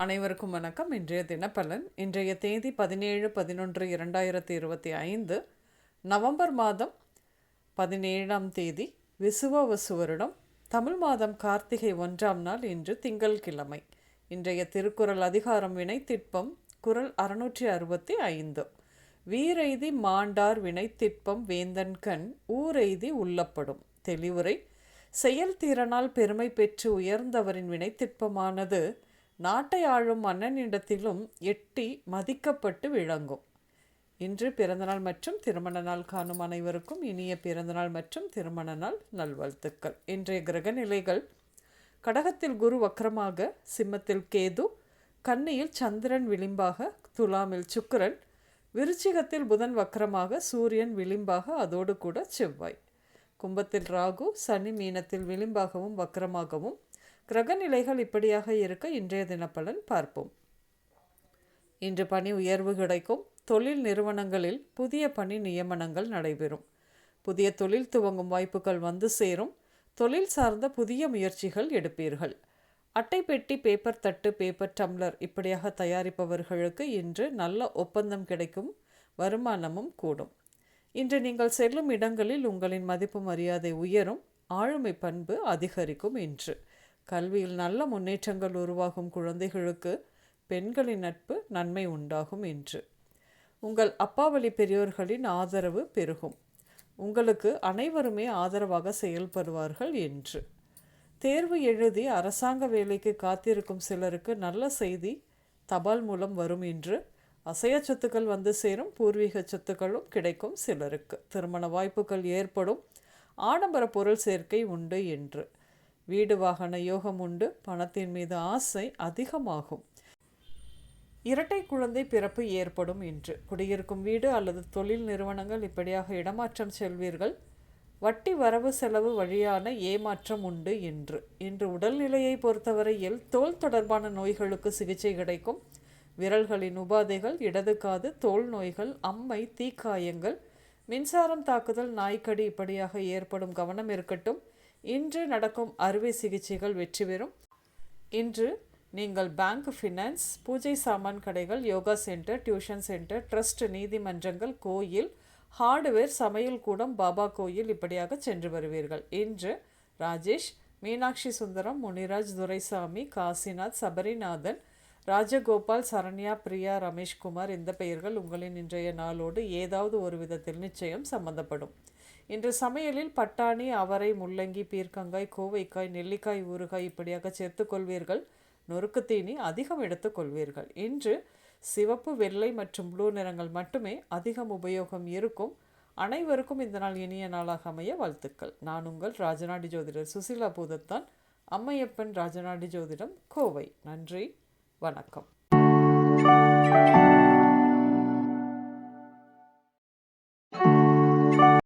அனைவருக்கும் வணக்கம். இன்றைய தினப்பலன் இன்றைய தேதி பதினேழு பதினொன்று இரண்டாயிரத்தி இருபத்தி ஐந்து நவம்பர் மாதம் பதினேழாம் தேதி விசுவ வருடம் தமிழ் மாதம் கார்த்திகை ஒன்றாம் நாள் இன்று திங்கள்கிழமை இன்றைய திருக்குறள் அதிகாரம் வினை திட்பம் குரல் அறுநூற்றி அறுபத்தி ஐந்து. வீரெய்தி மாண்டார் வினை திட்பம் வேந்தன்கண் ஊரெய்தி உள்ளப்படும். தெளிவுரை செயல்திறனால் பெருமை பெற்று உயர்ந்தவரின் வினைத்திட்பமானது நாட்டை ஆளும் மன்னனிடத்திலும் எட்டி மதிக்கப்பட்டு விளங்கும். இன்று பிறந்தநாள் மற்றும் திருமண நாள் காணும் அனைவருக்கும் இனிய பிறந்தநாள் மற்றும் திருமண நாள் நல்வாழ்த்துக்கள். இன்றைய கிரக நிலைகள் கடகத்தில் குரு வக்கரமாக சிம்மத்தில் கேது கன்னியில் சந்திரன் விளிம்பாக துலாமில் சுக்கரன் விருச்சிகத்தில் புதன் வக்கரமாக சூரியன் விளிம்பாக அதோடு கூட செவ்வாய். கும்பத்தில் ராகு சனி மீனத்தில் விளிம்பாகவும் வக்கரமாகவும் கிரக நிலைகள் இப்படியாக இருக்க இன்றைய தினப்பலன் பார்ப்போம். இன்று பணி உயர்வு கிடைக்கும். தொழில் நிறுவனங்களில் புதிய பணி நியமனங்கள் நடைபெறும். புதிய தொழில் துவங்கும் வாய்ப்புகள் வந்து சேரும். தொழில் சார்ந்த புதிய முயற்சிகள் எடுப்பீர்கள். அட்டை பெட்டி பேப்பர் தட்டு பேப்பர் டம்ளர் இப்படியாக தயாரிப்பவர்களுக்கு இன்று நல்ல ஒப்பந்தம் கிடைக்கும். வருமானமும் கூடும். இன்று நீங்கள் செல்லும் இடங்களில் உங்களின் மதிப்பு மரியாதை உயரும். ஆளுமை பண்பு அதிகரிக்கும் இன்று. கல்வியில் நல்ல முன்னேற்றங்கள் உருவாகும் குழந்தைகளுக்கு பெண்களின் நட்பு நன்மை உண்டாகும் என்று. உங்கள் அப்பாவளி பெரியோர்களின் ஆதரவு பெருகும். உங்களுக்கு அனைவருமே ஆதரவாக செயல்படுவார்கள் என்று. தேர்வு எழுதி அரசாங்க வேலைக்கு காத்திருக்கும் சிலருக்கு நல்ல செய்தி தபால் மூலம் வரும் என்று அசைய சொத்துக்கள் வந்து சேரும் பூர்வீக சொத்துக்களும் கிடைக்கும் சிலருக்கு. திருமண வாய்ப்புகள் ஏற்படும் ஆடம்பர பொருள் சேர்க்கை உண்டு என்று. வீடு வாகன யோகம் உண்டு. பணத்தின் மீது ஆசை அதிகமாகும். இரட்டை குழந்தை பிறப்பு ஏற்படும் என்று குடியிருக்கும் வீடு அல்லது தொழில் நிறுவனங்கள் இப்படியாக இடமாற்றம் செல்வீர்கள். வட்டி வரவு செலவு வழியான ஏமாற்றம் உண்டு என்று இன்று உடல்நிலையை பொறுத்தவரையில் தோல் தொடர்பான நோய்களுக்கு சிகிச்சை கிடைக்கும். விரல்களின் உபாதைகள் இடது காது தோல் நோய்கள் அம்மை தீக்காயங்கள் மின்சாரம் தாக்குதல் நாய்க்கடி இப்படியாக ஏற்படும் கவனம் இருக்கட்டும். இன்று நடக்கும் அறுவை சிகிச்சைகள் வெற்றி பெறும். இன்று நீங்கள் பேங்க் ஃபினான்ஸ் பூஜை சாமான் கடைகள் yoga center tuition center trust நீதிமன்றங்கள் கோயில் ஹார்ட்வேர் சமையல் கூடம் பாபா கோயில் இப்படியாக சென்று வருவீர்கள். இன்று ராஜேஷ் மீனாட்சி சுந்தரம் முனிராஜ் துரைசாமி காசிநாத் சபரிநாதன் ராஜகோபால் சரண்யா பிரியா ரமேஷ்குமார் இந்த பெயர்கள் உங்களின் இன்றைய நாளோடு ஏதாவது ஒரு விதத்தில் நிச்சயம் சம்பந்தப்படும். இன்று சமையலில் பட்டாணி அவரை முள்ளங்கி பீர்க்கங்காய் கோவைக்காய் நெல்லிக்காய் ஊறுகாய் இப்படியாக சேர்த்துக்கொள்வீர்கள் நொறுக்கு தீனி அதிகம் எடுத்துக்கொள்வீர்கள் இன்று சிவப்பு வெள்ளை மற்றும் ப்ளூ நிறங்கள் மட்டுமே அதிகம் உபயோகம் இருக்கும். அனைவருக்கும் இந்த நாள் இனிய நாளாக அமைய வாழ்த்துக்கள். நான் உங்கள் ராஜநாடி ஜோதிடர் சுசிலா பூதத்தான். அம்மையப்பன் ராஜநாடி ஜோதிடம் கோவை. நன்றி. வணக்கம்.